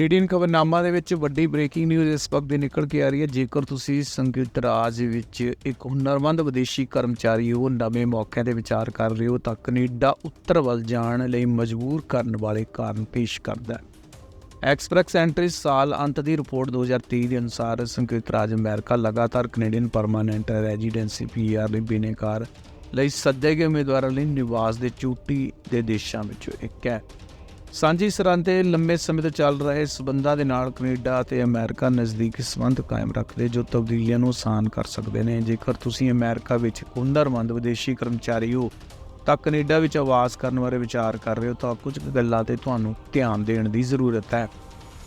Canadian ਖਬਰਨਾਮਾ ਦੇ ਵਿੱਚ ਵੱਡੀ ਬ੍ਰੇਕਿੰਗ ਨਿਊਜ਼ ਇਸ ਵਕਤ ਦੀ ਨਿਕਲ ਕੇ ਆ ਰਹੀ ਹੈ। ਜੇਕਰ ਤੁਸੀਂ ਸੰਯੁਕਤ ਰਾਜ ਵਿੱਚ ਇੱਕ ਹੁਨਰਮੰਦ ਵਿਦੇਸ਼ੀ ਕਰਮਚਾਰੀ ਹੋ, ਨਵੇਂ ਮੌਕਿਆਂ ਦੇ ਵਿਚਾਰ ਕਰ ਰਹੇ ਹੋ, ਤਾਂ ਕੈਨੇਡਾ ਉੱਤਰ ਵੱਲ ਜਾਣ ਲਈ ਮਜਬੂਰ ਕਰਨ ਵਾਲੇ ਕਾਰਨ ਪੇਸ਼ ਕਰਦਾ ਹੈ। ਐਕਸਪ੍ਰੈਸ ਐਂਟਰੀ ਸਾਲ ਅੰਤ ਦੀ ਰਿਪੋਰਟ 2023 ਦੇ ਅਨੁਸਾਰ ਸੰਯੁਕਤ ਰਾਜ ਅਮਰੀਕਾ ਲਗਾਤਾਰ ਕੈਨੇਡੀਅਨ ਪਰਮਾਨੈਂਟ ਰੈਜ਼ੀਡੈਂਸੀ ਪੀਆਰ ਲਈ ਬਿਨੇਕਾਰ ਲਈ ਸੱਦੇ ਗਏ ਉਮੀਦਵਾਰਾਂ ਲਈ ਨਿਵਾਸ ਦੇ ਚੂਟੀ ਦੇ ਦੇਸ਼ਾਂ ਵਿੱਚੋਂ ਇੱਕ ਹੈ। ਸਾਂਝੀ ਸਰਹੰਦ ਤੇ ਲੰਮੇ ਸਮੇਂ ਤੋਂ ਚੱਲ ਰਹੇ ਸਬੰਧਾਂ ਦੇ ਨਾਲ ਕੈਨੇਡਾ ਅਤੇ ਅਮਰੀਕਾ ਨਜ਼ਦੀਕੀ ਸੰਬੰਧ ਕਾਇਮ ਰੱਖਦੇ ਜੋ ਤਬਦੀਲੀਆਂ ਨੂੰ ਆਸਾਨ ਕਰ ਸਕਦੇ ਨੇ। ਜੇਕਰ ਤੁਸੀਂ ਅਮਰੀਕਾ ਵਿੱਚ ਹੁਨਰਮੰਦ ਵਿਦੇਸ਼ੀ ਕਰਮਚਾਰੀ ਹੋ ਤਾਂ ਕੈਨੇਡਾ ਵਿੱਚ ਆਵਾਸ ਕਰਨ ਬਾਰੇ ਵਿਚਾਰ ਕਰ ਰਹੇ ਹੋ ਤਾਂ ਕੁਝ ਕੁ ਗੱਲਾਂ ਤੇ ਤੁਹਾਨੂੰ ਧਿਆਨ ਦੇਣ ਦੀ ਜ਼ਰੂਰਤ ਹੈ।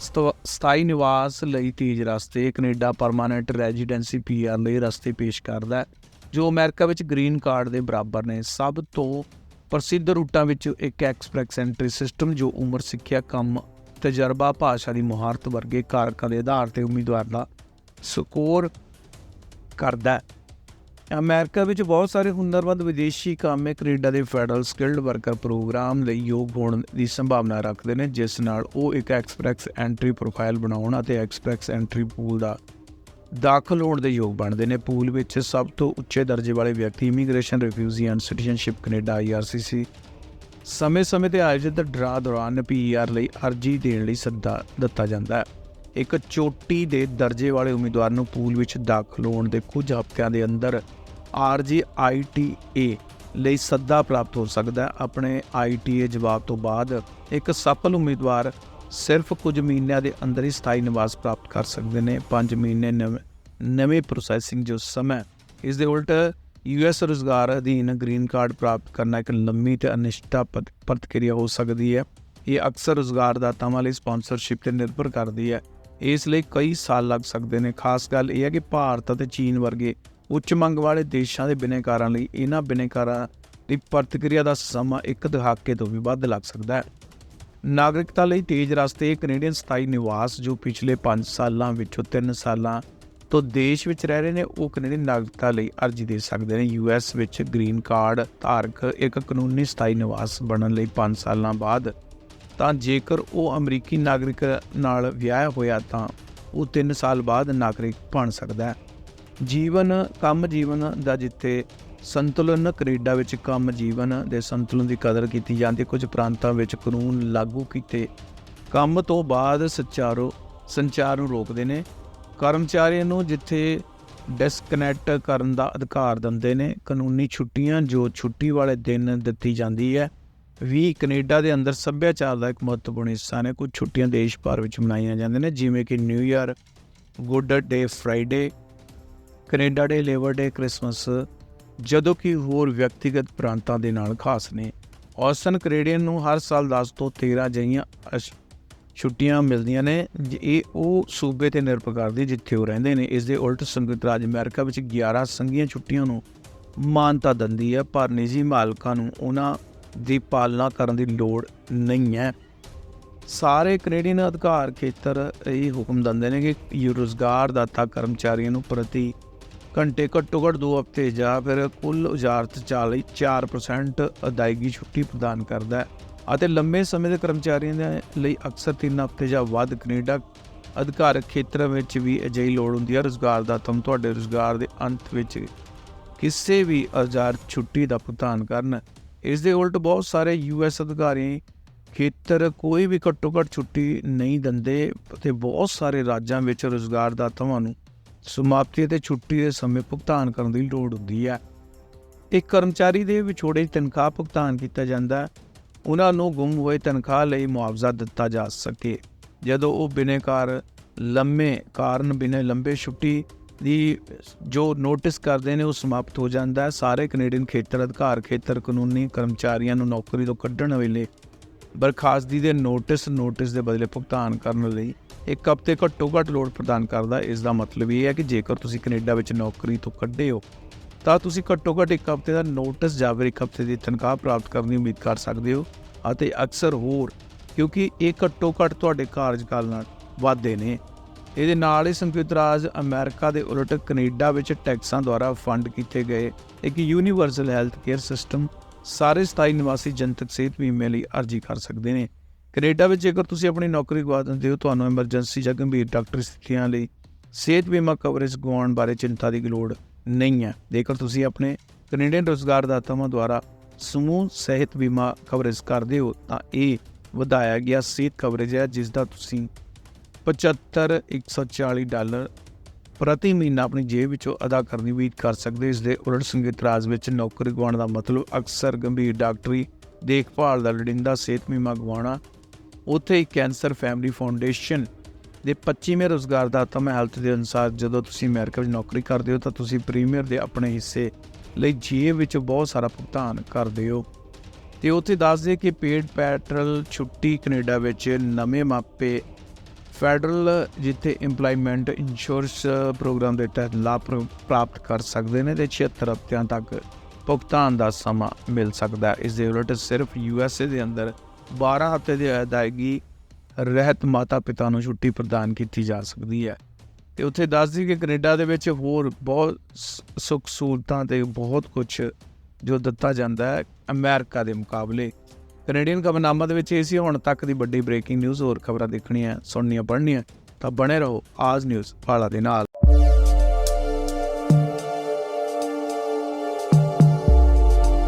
ਸਥ- ਸਥਾਈ ਨਿਵਾਸ ਲਈ ਤੀਜ ਰਸਤੇ ਕੈਨੇਡਾ ਪਰਮਾਨੈਂਟ ਰੈਜ਼ੀਡੈਂਸੀ ਪੀਆਰ ਲਈ ਰਸਤੇ ਪੇਸ਼ ਕਰਦਾ ਹੈ, ਜੋ ਅਮਰੀਕਾ ਵਿੱਚ ਗ੍ਰੀਨ ਕਾਰਡ ਦੇ ਬਰਾਬਰ ਨੇ। ਸਭ ਤੋਂ ਪ੍ਰਸਿੱਧ ਰੂਟਾਂ ਵਿੱਚੋਂ ਇੱਕ ਐਕਸਪ੍ਰੈਸ ਐਂਟਰੀ ਸਿਸਟਮ ਜੋ ਉਮਰ, ਸਿੱਖਿਆ, ਕੰਮ, ਤਜਰਬਾ, ਭਾਸ਼ਾ ਦੀ ਮੁਹਾਰਤ ਵਰਗੇ ਕਾਰਕਾਂ ਦੇ ਆਧਾਰ ਤੇ ਉਮੀਦਵਾਰ ਦਾ ਸਕੋਰ ਕਰਦਾ ਹੈ। ਅਮਰੀਕਾ ਵਿੱਚ ਬਹੁਤ ਸਾਰੇ ਹੁਨਰਮੰਦ ਵਿਦੇਸ਼ੀ ਕਾਮੇ ਕੈਨੇਡਾ ਦੇ ਫੈਡਰਲ ਸਕਿਲਡ ਵਰਕਰ ਪ੍ਰੋਗਰਾਮ ਲਈ ਯੋਗ ਹੋਣ ਦੀ ਸੰਭਾਵਨਾ ਰੱਖਦੇ ਨੇ, ਜਿਸ ਨਾਲ ਉਹ ਇੱਕ ਐਕਸਪ੍ਰੈਸ ਐਂਟਰੀ ਪ੍ਰੋਫਾਈਲ ਬਣਾਉਣ ਅਤੇ ਐਕਸਪ੍ਰੈਸ ਐਂਟਰੀ ਪੂਲ ਦਾ ਦਾਖਲ ਹੋਣ ਦੇ ਯੋਗ ਬਣਦੇ ਨੇ। ਪੂਲ ਵਿੱਚ ਸਭ ਤੋਂ ਉੱਚੇ ਦਰਜੇ ਵਾਲੇ ਵਿਅਕਤੀ immigration, refugee and citizenship Canada IRCC ਸਮੇਂ-ਸਮੇਂ ਤੇ ਆਯੋਜਿਤ ਡਰਾ ਦੌਰਾਨ ਪੀਆਰ ਲਈ ਅਰਜ਼ੀ ਦੇਣ ਲਈ ਸੱਦਾ ਦਿੱਤਾ ਜਾਂਦਾ ਹੈ। ਇੱਕ ਚੋਟੀ ਦੇ ਦਰਜੇ ਵਾਲੇ ਉਮੀਦਵਾਰ ਨੂੰ ਪੂਲ ਵਿੱਚ ਦਾਖਲ ਹੋਣ ਦੇ ਕੁਝ ਹਫ਼ਤਿਆਂ ਦੇ ਅੰਦਰ ਆਰਜੀਆਈਟੀਏ ਲਈ ਸੱਦਾ ਪ੍ਰਾਪਤ ਹੋ ਸਕਦਾ ਹੈ। ਆਪਣੇ ਆਈਟੀਏ ਜਵਾਬ ਤੋਂ ਬਾਅਦ ਇੱਕ ਸਫਲ ਉਮੀਦਵਾਰ ਸਿਰਫ ਕੁਝ ਮਹੀਨਿਆਂ ਦੇ ਅੰਦਰ ਹੀ ਸਥਾਈ ਨਿਵਾਸ ਪ੍ਰਾਪਤ ਕਰ ਸਕਦੇ ਨੇ। 5 ਮਹੀਨੇ ਨਵੇਂ ਨਵੇਂ ਪ੍ਰੋਸੈਸਿੰਗ ਜੋ ਸਮਾਂ ਇਸ ਦੇ ਉਲਟ ਯੂਐਸ ਰੁਜ਼ਗਾਰ ਅਧੀਨ ਗ੍ਰੀਨ ਕਾਰਡ ਪ੍ਰਾਪਤ ਕਰਨਾ ਇੱਕ ਲੰਮੀ ਤੇ ਅਨਿਸ਼ਚਿਤ ਪ੍ਰਤ- ਪ੍ਰਤੀਕਿਰਿਆ ਹੋ ਸਕਦੀ ਹੈ। ਇਹ ਅਕਸਰ ਰੁਜ਼ਗਾਰਦਾਤਾਵਾਂ ਲਈ ਸਪਾਂਸਰਸ਼ਿਪ ਤੇ ਨਿਰਭਰ ਕਰਦੀ ਹੈ। ਇਸ ਲਈ ਕਈ ਸਾਲ ਲੱਗ ਸਕਦੇ ਨੇ। ਖਾਸ ਗੱਲ ਇਹ ਹੈ ਕਿ ਭਾਰਤ ਅਤੇ ਚੀਨ ਵਰਗੇ ਉੱਚ ਮੰਗ ਵਾਲੇ ਦੇਸ਼ਾਂ ਦੇ ਬਿਨੇਕਾਰਾਂ ਲਈ ਇਹਨਾਂ ਬਿਨੇਕਾਰਾਂ ਦੀ ਪ੍ਰਤੀਕਿਰਿਆ ਦਾ ਸਮਾਂ ਇੱਕ ਦਹਾਕੇ ਤੋਂ ਵੀ ਵੱਧ ਲੱਗ ਸਕਦਾ ਹੈ। ਨਾਗਰਿਕਤਾ ਲਈ ਤੇਜ਼ ਰਸਤੇ ਕੈਨੇਡੀਅਨ ਸਥਾਈ ਨਿਵਾਸ, ਜੋ ਪਿਛਲੇ 5 ਸਾਲਾਂ ਵਿੱਚੋਂ 3 ਸਾਲਾਂ ਤੋਂ ਦੇਸ਼ ਵਿੱਚ ਰਹਿ ਰਹੇ ਨੇ, ਉਹ ਕੈਨੇਡੀਅਨ ਨਾਗਰਿਕਤਾ ਲਈ ਅਰਜ਼ੀ ਦੇ ਸਕਦੇ ਨੇ। ਯੂਐਸ ਵਿੱਚ ਗ੍ਰੀਨ ਕਾਰਡ ਧਾਰਕ ਇੱਕ ਕਾਨੂੰਨੀ ਸਥਾਈ ਨਿਵਾਸ ਬਣਨ ਲਈ 5 ਸਾਲਾਂ ਬਾਅਦ। ਤਾਂ ਜੇਕਰ ਉਹ ਅਮਰੀਕੀ ਨਾਗਰਿਕ ਨਾਲ ਵਿਆਹ ਹੋਇਆ, ਤਾਂ ਉਹ 3 ਸਾਲ ਬਾਅਦ ਨਾਗਰਿਕ ਬਣ ਸਕਦਾ ਹੈ। ਜੀਵਨ, ਕੰਮ ਜੀਵਨ ਦਾ ਜਿੱਥੇ ਸੰਤੁਲਨ ਕੈਨੇਡਾ ਵਿੱਚ ਕੰਮ ਜੀਵਨ ਦੇ ਸੰਤੁਲਨ ਦੀ ਕਦਰ ਕੀਤੀ ਜਾਂਦੀ ਹੈ। ਕੁਝ ਪ੍ਰਾਂਤਾਂ ਵਿੱਚ ਕਾਨੂੰਨ ਲਾਗੂ ਕੀਤੇ। ਕੰਮ ਤੋਂ ਬਾਅਦ ਸੰਚਾਰੋ ਸੰਚਾਰ ਨੂੰ ਰੋਕਦੇ ਨੇ। ਕਰਮਚਾਰੀਆਂ ਨੂੰ ਜਿੱਥੇ ਡਿਸਕਨੈਕਟ ਕਰਨ ਦਾ ਅਧਿਕਾਰ ਦਿੰਦੇ ਨੇ, ਕਾਨੂੰਨੀ ਛੁੱਟੀਆਂ ਜੋ ਛੁੱਟੀ ਵਾਲੇ ਦਿਨ ਦਿੱਤੀ ਜਾਂਦੀ ਹੈ। ਵੀ ਕੈਨੇਡਾ ਦੇ ਅੰਦਰ ਸੱਭਿਆਚਾਰ ਦਾ ਇੱਕ ਮਹੱਤਵਪੂਰਨ ਹਿੱਸਾ ਨੇ। ਕੁਝ ਛੁੱਟੀਆਂ ਦੇਸ਼ ਭਰ ਵਿੱਚ ਮਨਾਈਆਂ ਜਾਂਦੀਆਂ ਨੇ, ਜਿਵੇਂ ਕਿ New Year Good Day Friday, Canada Day Labour Day Christmas ਜਦੋਂ ਕਿ ਹੋਰ ਵਿਅਕਤੀਗਤ ਪ੍ਰਾਂਤਾਂ ਦੇ ਨਾਲ ਖਾਸ ਨੇ। ਔਸਤਨ ਕੈਨੇਡੀਅਨ ਨੂੰ ਹਰ ਸਾਲ 10 ਤੋਂ 13 ਜਈਆਂ ਛੁੱਟੀਆਂ ਮਿਲਦੀਆਂ ਨੇ, ਜ- ਇਹ ਉਹ ਸੂਬੇ ਤੇ ਨਿਰਭਰ ਕਰਦੀ ਜਿੱਥੇ ਉਹ ਰਹਿੰਦੇ ਨੇ। ਇਸ ਦੇ ਉਲਟ ਸੰਯੁਕਤ ਰਾਜ ਅਮਰੀਕਾ ਵਿੱਚ 11 ਸੰਘੀਆਂ ਛੁੱਟੀਆਂ ਨੂੰ ਮਾਨਤਾ ਦਿੰਦੀ ਹੈ, ਪਰ ਨਿੱਜੀ ਮਾਲਕਾਂ ਨੂੰ ਉਹਨਾਂ ਦੀ ਪਾਲਣਾ ਕਰਨ ਦੀ ਲੋੜ ਨਹੀਂ ਹੈ। ਸਾਰੇ ਕੈਨੇਡੀਅਨ ਅਧਿਕਾਰ ਖੇਤਰ ਇਹ ਹੁਕਮ ਦਿੰਦੇ ਨੇ ਕਿ ਇਹ ਦਾਤਾ ਕਰਮਚਾਰੀਆਂ ਨੂੰ ਪ੍ਰਤੀ ਘੰਟੇ ਘੱਟੋ ਘੱਟ 2 ਹਫ਼ਤੇ ਜਾਂ, ਫਿਰ ਕੁੱਲ ਉਜਾਰਤ 40 4% ਅਦਾਇਗੀ ਛੁੱਟੀ ਪ੍ਰਦਾਨ ਕਰਦਾ ਹੈ। ਅਤੇ ਲੰਬੇ ਸਮੇਂ ਦੇ ਕਰਮਚਾਰੀਆਂ ਦੇ ਲਈ ਅਕਸਰ 3 ਹਫ਼ਤੇ ਜਾਂ ਵੱਧ ਕੈਨੇਡਾ ਅਧਿਕਾਰਕ ਖੇਤਰ ਵਿੱਚ ਵੀ ਅਜਿਹੀ ਲੋੜ ਹੁੰਦੀ ਹੈ। ਰੁਜ਼ਗਾਰ ਦਾ ਤੁਮ ਤੁਹਾਡੇ ਰੁਜ਼ਗਾਰ ਦੇ ਅੰਤ ਵਿੱਚ ਕਿਸੇ ਵੀ ਆਜ਼ਾਦ ਛੁੱਟੀ ਦਾ ਭੁਗਤਾਨ ਕਰਨ। ਇਸ ਦੇ ਉਲਟ ਬਹੁਤ ਸਾਰੇ ਯੂਐਸ ਅਧਿਕਾਰੀ ਖੇਤਰ ਕੋਈ ਵੀ ਘੱਟੋ ਘੱਟ ਛੁੱਟੀ ਨਹੀਂ ਦਿੰਦੇ ਤੇ ਬਹੁਤ ਸਾਰੇ ਰਾਜਾਂ ਵਿੱਚ ਰੁਜ਼ਗਾਰਦਾਤਾਵਾਂ ਨੂੰ ਸਮਾਪਤੀ ਅਤੇ ਛੁੱਟੀ ਦੇ ਸਮੇਂ ਭੁਗਤਾਨ ਕਰਨ ਦੀ ਲੋੜ ਹੁੰਦੀ ਹੈ। ਇੱਕ ਕਰਮਚਾਰੀ ਦੇ ਵਿਛੋੜੇ ਤਨਖਾਹ ਭੁਗਤਾਨ ਕੀਤਾ ਜਾਂਦਾ ਉਹਨਾਂ ਨੂੰ ਗੁੰਮ ਹੋਏ ਤਨਖਾਹ ਲਈ ਮੁਆਵਜ਼ਾ ਦਿੱਤਾ ਜਾ ਸਕੇ। ਜਦੋਂ ਉਹ ਬਿਨੇਕਾਰ ਲੰਮੇ ਕਾਰਨ ਬਿਨੇ ਲੰਬੇ ਛੁੱਟੀ ਦੀ ਜੋ ਨੋਟਿਸ ਕਰਦੇ ਨੇ, ਉਹ ਸਮਾਪਤ ਹੋ ਜਾਂਦਾ ਹੈ। ਸਾਰੇ ਕੈਨੇਡੀਅਨ ਖੇਤਰ ਅਧਿਕਾਰ ਖੇਤਰ ਕਾਨੂੰਨੀ ਕਰਮਚਾਰੀਆਂ ਨੂੰ ਨੌਕਰੀ ਤੋਂ ਕੱਢਣ ਵੇਲੇ ਬਰਖਾਸਤੀ ਦੇ ਨੋਟਿਸ ਨੋਟਿਸ ਦੇ ਬਦਲੇ ਭੁਗਤਾਨ ਕਰਨ ਲਈ ਇੱਕ ਹਫ਼ਤੇ ਘੱਟੋ ਘੱਟ ਲੋੜ ਪ੍ਰਦਾਨ ਕਰਦਾ ਇਸ ਦਾ ਮਤਲਬ ਇਹ ਹੈ ਕਿ ਜੇਕਰ ਤੁਸੀਂ ਕੈਨੇਡਾ ਵਿੱਚ ਨੌਕਰੀ ਤੋਂ ਕੱਢੇ ਹੋ, ਤਾਂ ਤੁਸੀਂ ਘੱਟੋ ਘੱਟ ਇੱਕ ਹਫ਼ਤੇ ਦਾ ਨੋਟਿਸ ਜਾਂ ਫਿਰ ਇੱਕ ਹਫ਼ਤੇ ਦੀ ਤਨਖਾਹ ਪ੍ਰਾਪਤ ਕਰਨ ਦੀ ਉਮੀਦ ਕਰ ਸਕਦੇ ਹੋ ਅਤੇ ਅਕਸਰ ਹੋਰ, ਕਿਉਂਕਿ ਇਹ ਘੱਟੋ ਘੱਟ ਤੁਹਾਡੇ ਕਾਰਜਕਾਲ ਨਾਲ ਵਾਧੇ ਨੇ। ਇਹਦੇ ਨਾਲ ਹੀ ਸੰਯੁਕਤ ਰਾਜ ਅਮਰੀਕਾ ਦੇ ਉਲਟ ਕੈਨੇਡਾ ਵਿੱਚ ਟੈਕਸਾਂ ਦੁਆਰਾ ਫੰਡ ਕੀਤੇ ਗਏ ਇੱਕ ਯੂਨੀਵਰਸਲ ਹੈਲਥ ਕੇਅਰ ਸਿਸਟਮ ਸਾਰੇ ਸਥਾਈ ਨਿਵਾਸੀ ਜਨਤਕ ਸਿਹਤ ਬੀਮੇ ਲਈ ਅਰਜ਼ੀ ਕਰ ਸਕਦੇ ਨੇ। ਕੈਨੇਡਾ ਵਿੱਚ ਜੇਕਰ ਤੁਸੀਂ ਆਪਣੀ ਨੌਕਰੀ ਗਵਾ ਦਿੰਦੇ ਹੋ, ਤੁਹਾਨੂੰ ਐਮਰਜੈਂਸੀ ਜਾਂ ਗੰਭੀਰ ਡਾਕਟਰੀ ਸਥਿਤੀਆਂ ਲਈ ਸਿਹਤ ਬੀਮਾ ਕਵਰੇਜ ਗਵਾਉਣ ਬਾਰੇ ਚਿੰਤਾ ਦੀ ਲੋੜ ਨਹੀਂ ਹੈ ਜੇਕਰ ਤੁਸੀਂ ਆਪਣੇ ਕੈਨੇਡੀਅਨ ਰੁਜ਼ਗਾਰਦਾਤਾਵਾਂ ਦੁਆਰਾ ਸਮੂਹ ਸਿਹਤ ਬੀਮਾ ਕਵਰੇਜ ਕਰਦੇ ਹੋ, ਤਾਂ ਇਹ ਵਧਾਇਆ ਗਿਆ ਸਿਹਤ ਕਵਰੇਜ ਹੈ ਜਿਸ ਦਾ ਤੁਸੀਂ 75 140 ਡਾਲਰ ਪ੍ਰਤੀ ਮਹੀਨਾ ਆਪਣੀ ਜੇਬ ਵਿੱਚੋਂ ਅਦਾ ਕਰਨੀ ਵੀ ਕਰ ਸਕਦੇ ਹੋ। ਇਸ ਦੇ ਉਲਟ ਸੰਗੀਤ ਰਾਜ ਵਿੱਚ ਨੌਕਰੀ ਗਵਾਉਣ ਦਾ ਮਤਲਬ ਅਕਸਰ ਗੰਭੀਰ ਡਾਕਟਰੀ ਦੇਖਭਾਲ ਦਾ ਲੋੜੀਂਦਾ ਸਿਹਤ ਬੀਮਾ ਗਵਾਉਣਾ ਉੱਥੇ ਹੀ ਕੈਂਸਰ ਫੈਮਿਲੀ ਫਾਊਂਡੇਸ਼ਨ ਦੇ 25ਵੇਂ ਰੁਜ਼ਗਾਰਦਾਤਾ ਮੈਂ ਹੈਲਥ ਦੇ ਅਨੁਸਾਰ ਜਦੋਂ ਤੁਸੀਂ ਅਮਰੀਕਾ ਵਿੱਚ ਨੌਕਰੀ ਕਰਦੇ ਹੋ ਤਾਂ ਤੁਸੀਂ ਪ੍ਰੀਮੀਅਰ ਦੇ ਆਪਣੇ ਹਿੱਸੇ ਲਈ ਜੀਏ ਵਿੱਚ ਬਹੁਤ ਸਾਰਾ ਭੁਗਤਾਨ ਕਰਦੇ ਹੋ। ਤੇ ਉੱਥੇ ਦੱਸਦੇ ਕਿ ਪੇਡ ਪੈਟਰਲ ਛੁੱਟੀ ਕੈਨੇਡਾ ਵਿੱਚ ਨਵੇਂ ਮਾਪੇ ਫੈਡਰਲ ਜਿੱਥੇ EMPLOYMENT ਇੰਸ਼ੋਰੈਂਸ ਪ੍ਰੋਗਰਾਮ ਦੇ ਤਹਿਤ ਲਾਭ ਪ੍ਰ- ਪ੍ਰਾਪਤ ਕਰ ਸਕਦੇ ਨੇ ਤੇ 76 ਹਫ਼ਤਿਆਂ ਤੱਕ ਭੁਗਤਾਨ ਦਾ ਸਮਾਂ ਮਿਲ ਸਕਦਾ ਹੈ। ਇਸ ਦੇ ਉਲਟ ਸਿਰਫ ਯੂਐਸਏ ਦੇ ਅੰਦਰ 12 ਹਫ਼ਤੇ ਦੀ ਅਦਾਇਗੀ ਰਹਿਤ ਮਾਤਾ ਪਿਤਾ ਨੂੰ ਛੁੱਟੀ ਪ੍ਰਦਾਨ ਕੀਤੀ ਜਾ ਸਕਦੀ ਹੈ। ਤੇ ਉੱਥੇ ਦੱਸਦੀ ਕਿ ਕੈਨੇਡਾ ਦੇ ਵਿੱਚ ਹੋਰ ਬਹੁਤ ਸ- ਸੁੱਖ ਸਹੂਲਤਾਂ ਤੇ ਬਹੁਤ ਕੁਝ ਜੋ ਦਿੱਤਾ ਜਾਂਦਾ ਹੈ ਅਮਰੀਕਾ ਦੇ ਮੁਕਾਬਲੇ। ਕੈਨੇਡੀਅਨ ਖਬਰਨਾਮਾ ਦੇ ਵਿੱਚ ਇਹ ਸੀ, ਹੁਣ ਤੱਕ ਦੀ ਵੱਡੀ ਬ੍ਰੇਕਿੰਗ ਨਿਊਜ਼, ਹੋਰ ਖਬਰਾਂ ਦੇਖਣੀਆਂ, ਸੁਣਨੀਆਂ, ਪੜ੍ਹਨੀਆਂ, ਤਾਂ ਬਣੇ ਰਹੋ ਆਜ ਨਿਊਜ਼ ਵਾਲਾ ਦੇ ਨਾਲ।